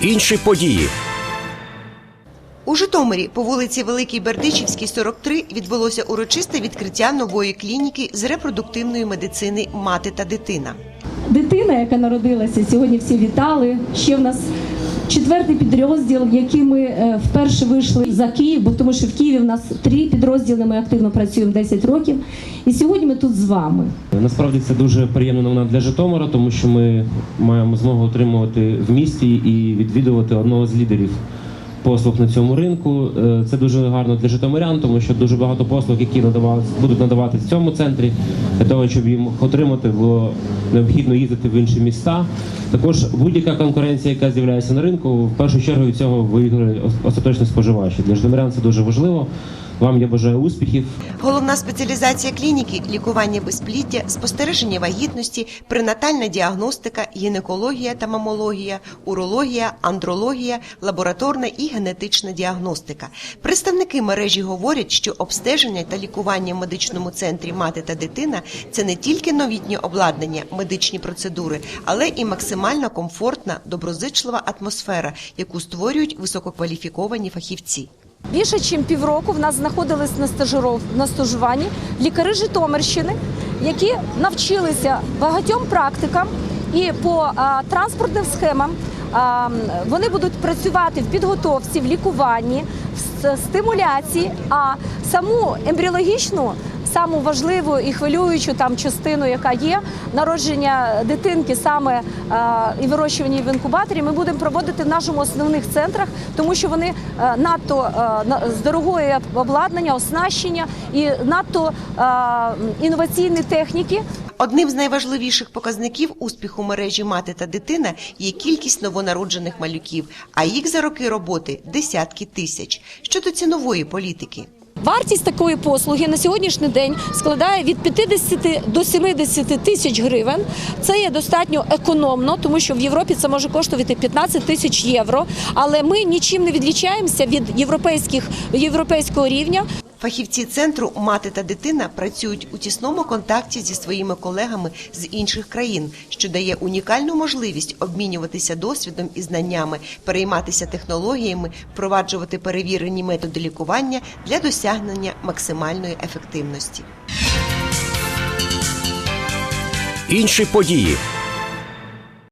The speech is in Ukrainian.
Інші події. У Житомирі по вулиці Великій Бердичівській, 43 відбулося урочисте відкриття нової клініки з репродуктивної медицини мати та дитина. Дитина, яка народилася, сьогодні всі вітали. Ще в нас четвертий підрозділ, який ми е, вперше вийшли за Київ, бо тому що в Києві в нас три підрозділи. Ми активно працюємо 10 років. І сьогодні ми тут з вами. Насправді це дуже приємна новина для Житомира, тому що ми маємо змогу отримувати в місті і відвідувати одного з лідерів послуг на цьому ринку. Е, Це дуже гарно для житомирян, тому що дуже багато послуг, які будуть надавати в цьому центрі, для того, щоб їм отримати, було необхідно їздити в інші міста. Також будь-яка конкуренція, яка з'являється на ринку, в першу чергу від цього виграє остаточно споживачі. Для житомирян це дуже важливо. Вам я бажаю успіхів. Головна спеціалізація клініки лікування безпліддя, спостереження вагітності, пренатальна діагностика, гінекологія та мамологія, урологія, андрологія, лабораторна і генетична діагностика. Представники мережі говорять, що обстеження та лікування в медичному центрі мати та дитина це не тільки новітнє обладнання, медичні процедури, але і максимально комфортна, доброзичлива атмосфера, яку створюють висококваліфіковані фахівці. Більше ніж півроку в нас знаходились на стажиров на стажуванні лікари Житомирщини, які навчилися багатьом практикам і по а, транспортним схемам. А, вони будуть працювати в підготовці, в лікуванні, в стимуляції, а саму ембріологічну. Саму важливу і хвилюючу там частину, яка є народження дитинки, саме е, і вирощування в інкубаторі, ми будемо проводити в нашому основних центрах, тому що вони е, надто е, з дорогої обладнання, оснащення і надто інноваційні техніки. Одним з найважливіших показників успіху мережі мати та дитина є кількість новонароджених малюків, а їх за роки роботи десятки тисяч. Щодо цінової політики. Вартість такої послуги на сьогоднішній день складає від 50 до 70 тисяч гривень. Це є достатньо економно, тому що в Європі це може коштувати 15 тисяч євро. Але ми нічим не відлічаємося від європейських європейського рівня. Фахівці центру мати та дитина працюють у тісному контакті зі своїми колегами з інших країн, що дає унікальну можливість обмінюватися досвідом і знаннями, перейматися технологіями, впроваджувати перевірені методи лікування для досягнення максимальної ефективності. Інші події.